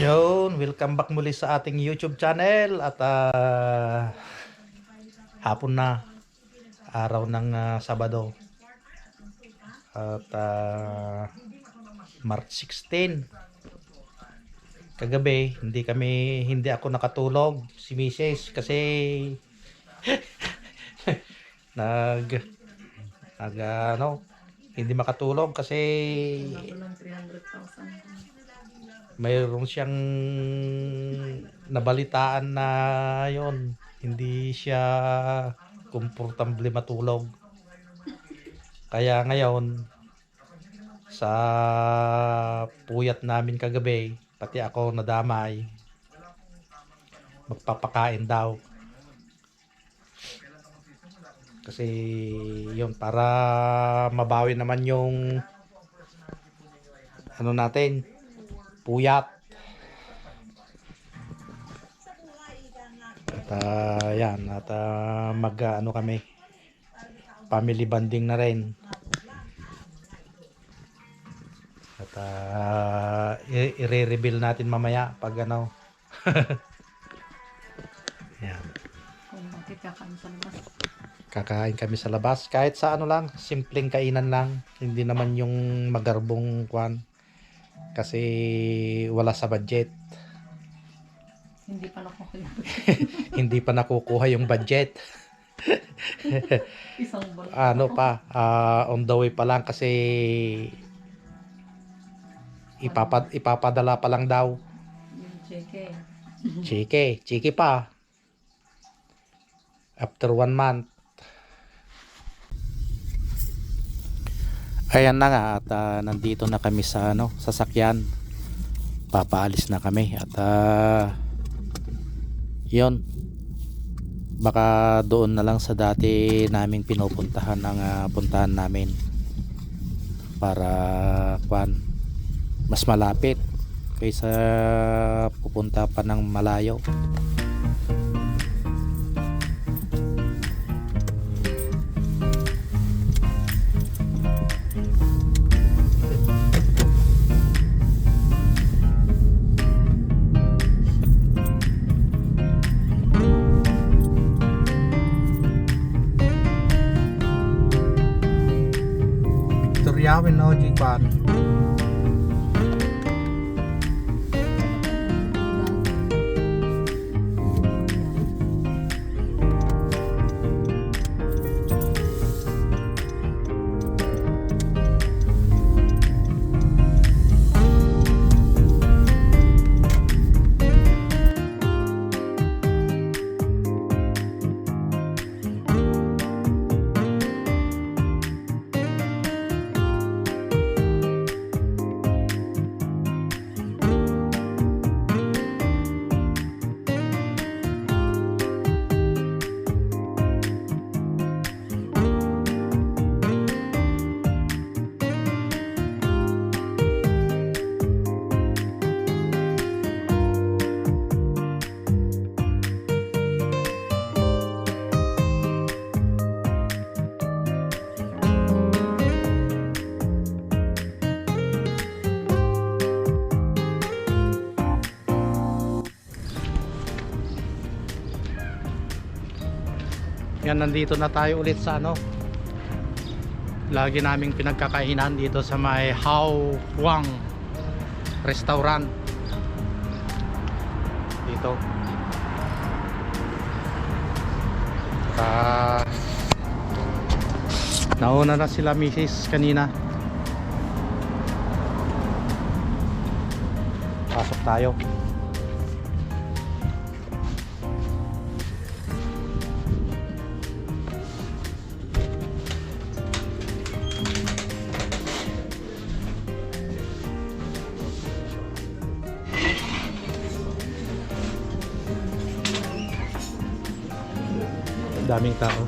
Yun, welcome back muli sa ating YouTube channel at ah, hapon na araw ng ah, Sabado at ah, March 16 kagabi hindi kami hindi ako nakatulog si Mrs. kasi nag nag ano hindi makatulog kasi Walang 300,000. Mayroon siyang nabalitaan na yon hindi siya komportable matulog. Kaya ngayon sa puyat namin kagabi pati ako nadamay magpapakain daw. Kasi yun para mabawi naman yung ano natin puyat. At ah, yan, at ah, mag ah, ano kami, family bonding na rin. At i- i-reveal natin mamaya pag ano. yan, kakain kami sa labas. Kahit sa ano lang, simpleng kainan lang. Hindi naman yung magarbong kwan. Kasi wala sa budget. Hindi pa nakukuha. hindi pa nakukuha yung budget. Isang buwan. Ano pa, ah, on the way pa lang kasi ipapad ipapadala pa lang daw. Cheque. Chike, chike pa. After one month. Ayan na nga at ah, nandito na kami sa ano, sasakyan. Papaalis na kami at ah, yun. Baka doon na lang sa dati naming pinupuntahan ang ah, puntahan namin para kwan mas malapit kaysa pupunta pa ng malayo. Yan, nandito na tayo ulit sa ano. Lagi naming pinagkakainan dito sa may Hao Huang Restaurant. Dito. Ah, nauna na sila misis kanina. Pasok tayo. Daming tao.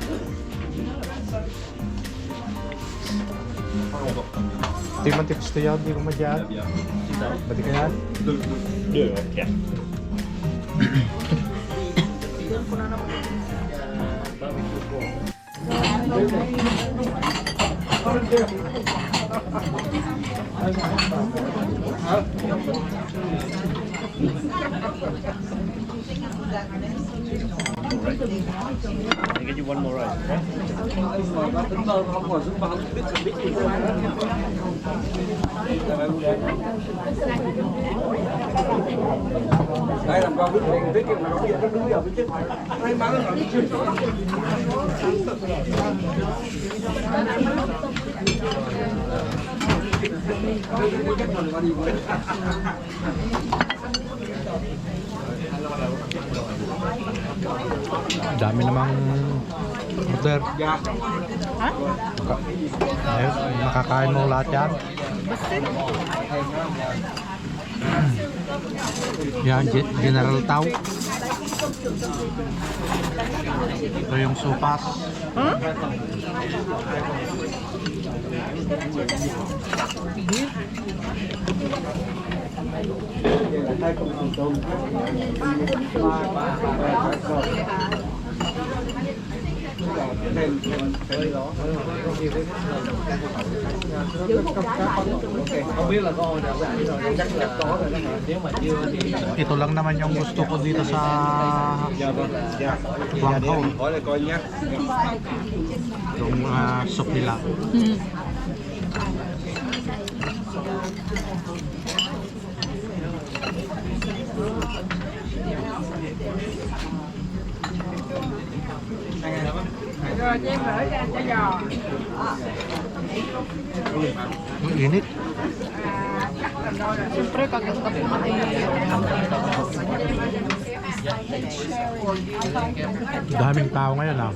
Di man tips to yan, di ko madyan. Pwede ka yan? right? I'll get you one more right. Đây làm con biết tiền biết tiền mà nó bây giờ nó đuối rồi chứ. Đây má nó làm chưa yung supas. không biết là có order rồi chắc chắc có rồi đó nếu mà chưa thì Ito lang naman yung gusto ko dito sa dạ vâng dạ Quang để Hậu. Mình hỏi lại coi nhé Itong ah, soup nila. Ang init. Siyempre, pag ang kape mo ay Daming tao ngayon ah.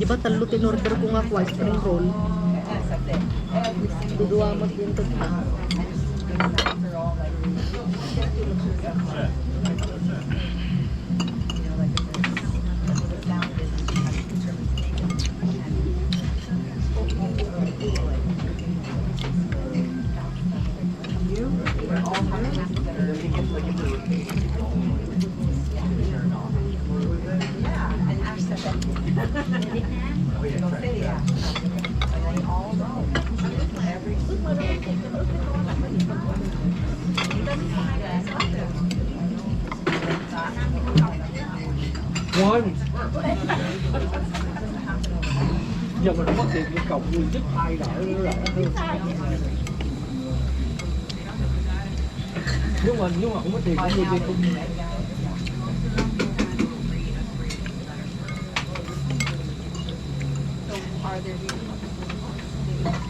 Di ba talo tinorder ko nga kwa spring roll? Duduwa mo din to pa. giờ mình mất tiền cái cổng nguyên chức hai đỡ nữa là nhưng mà nhưng mà không có tiền cũng mua tiền không are there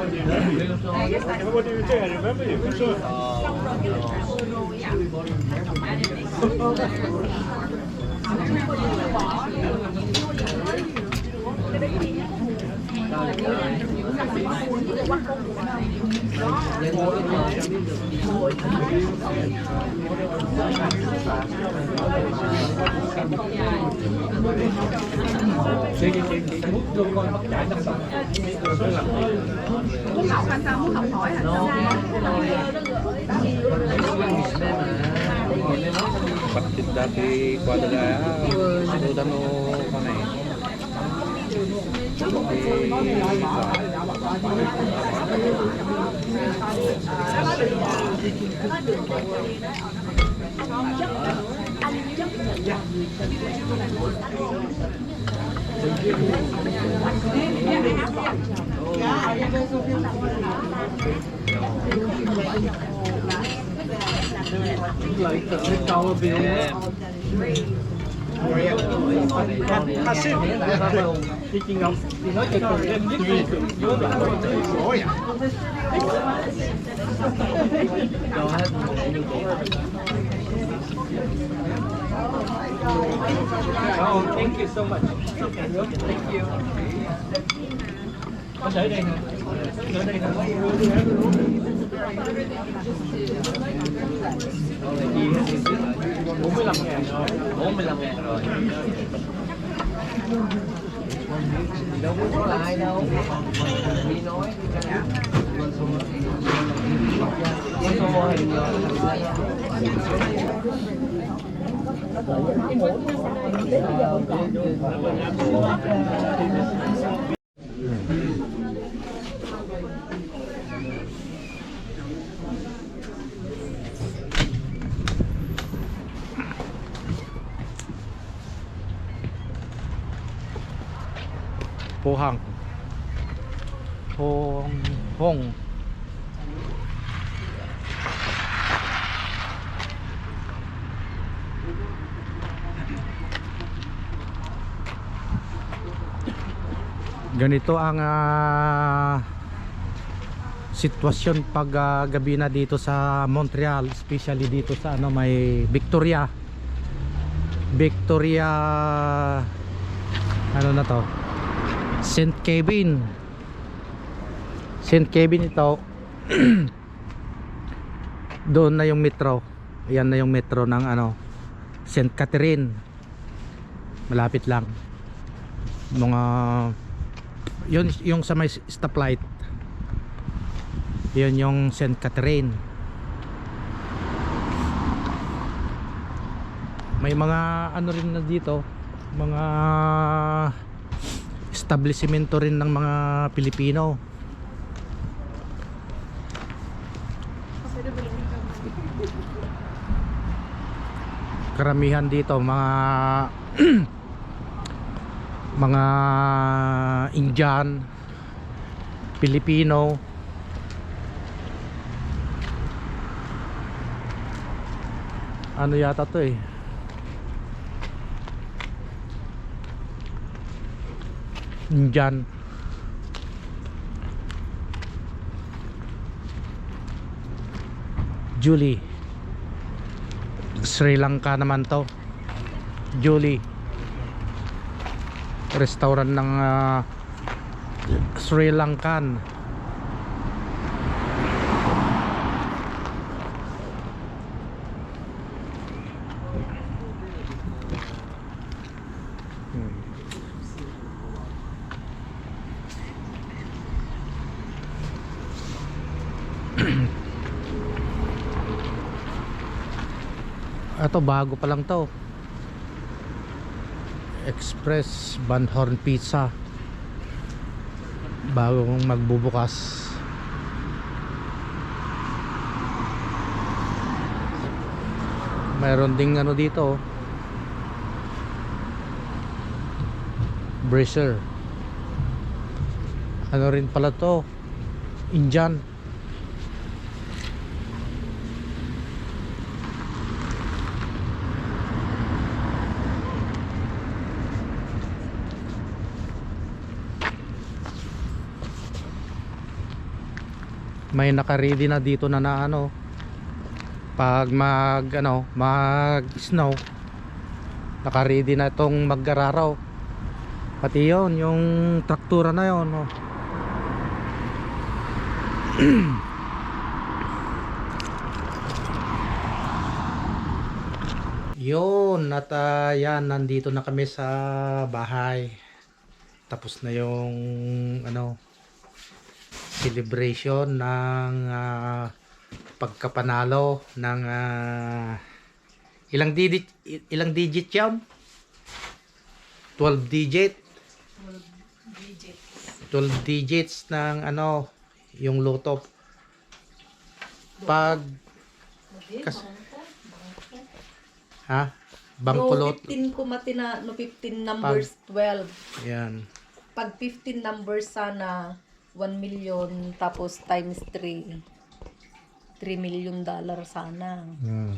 What do you think? I remember you, for sure. chị chị chị chị muốn đưa con bắt giải tâm bằng muốn học anh ta muốn học hỏi anh ta bắt chúng ta đi qua đây là Sudano con này. Ko na eh. lại cái câu biểu Đi chị Ngọc thì nói chuyện cùng em biết gì nhớ lại Cho hết Oh, thank you so much. Thank you. Có thể đây nè bốn mươi lăm ngàn rồi bốn mươi lăm ngàn rồi đâu có là ai đâu đi nói con số con số mô hình rồi Hãy subscribe cho kênh Ghiền Mì Gõ Để không bỏ lỡ những video hấp dẫn Pohang. Hong Hong. Ganito ang ah, sitwasyon pag ah, gabi na dito sa Montreal, especially dito sa ano may Victoria. Victoria ano na to? St. Kevin St. Kevin ito doon na yung metro yan na yung metro ng ano St. Catherine malapit lang mga yun yung sa may stoplight yun yung St. Catherine may mga ano rin na dito mga establishmento rin ng mga Pilipino. Karamihan dito mga mga Indian Pilipino. Ano yata to eh Indian Julie. Sri Lanka naman to. Julie. Restaurant ng ah, Sri Lankan Ito bago pa lang to. Express Van Horn Pizza Bagong magbubukas. Mayroon ding ano dito oh. Bracer. Ano rin pala to? Indian may naka-ready na dito na na ano pag mag ano mag snow naka-ready na itong maggararaw pati yon yung traktura na yon oh. Yun, at ah, yan, nandito na kami sa bahay. Tapos na yung ano celebration ng ah, pagkapanalo ng ah, ilang digit ilang digit 'yan? 12 digit. 12 digits ng ano yung loto. Pag kas, ha? Bangkulot. No 15 ko matina, no 15 numbers 12. Yan. Pag 15 numbers sana 1 million tapos times 3. 3 million dollar sana. Hmm.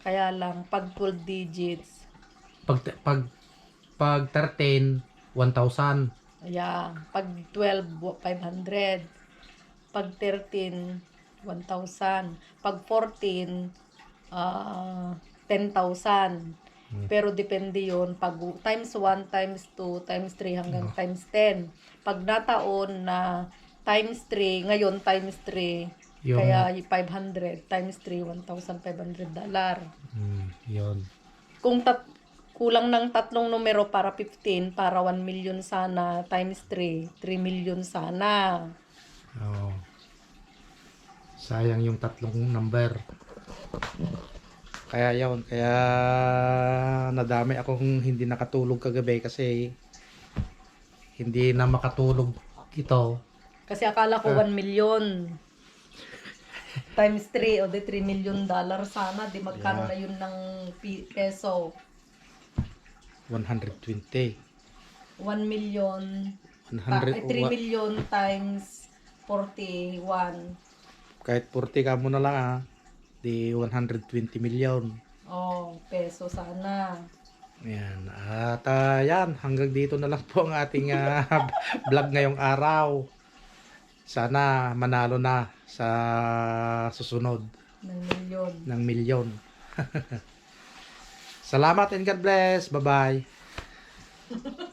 Kaya lang pag 12 digits, Pag pag pag 13 1,000. yeah, pag 12 500. Pag 13 1,000. Pag 14 ah 10,000. Pero depende yon pag times 1, times 2, times 3 hanggang times 10. Pag nataon na times 3, ngayon times 3, Yung kaya 500 times 3, 1,500 dollar. hmm, yun. Kung tat kulang ng tatlong numero para 15, para 1 million sana, times 3, 3 million sana. Oh. Sayang yung tatlong number. Kaya yun, kaya nadami akong hindi nakatulog kagabi kasi hindi na makatulog ito. Kasi akala ko 1 million. times 3 o di 3 million dollar sana. Di magkano na yun ng pi- peso. 120. 1 million. Ta- 100, ay, 3 wa- million times 41. kahit 40 ka mo na lang ha. Di 120 million. Oh, peso sana. Yan. At ah, yan, hanggang dito na lang po ang ating ah, vlog ngayong araw. Sana manalo na sa susunod Ng million. ng milyon. Salamat and God bless. Bye-bye.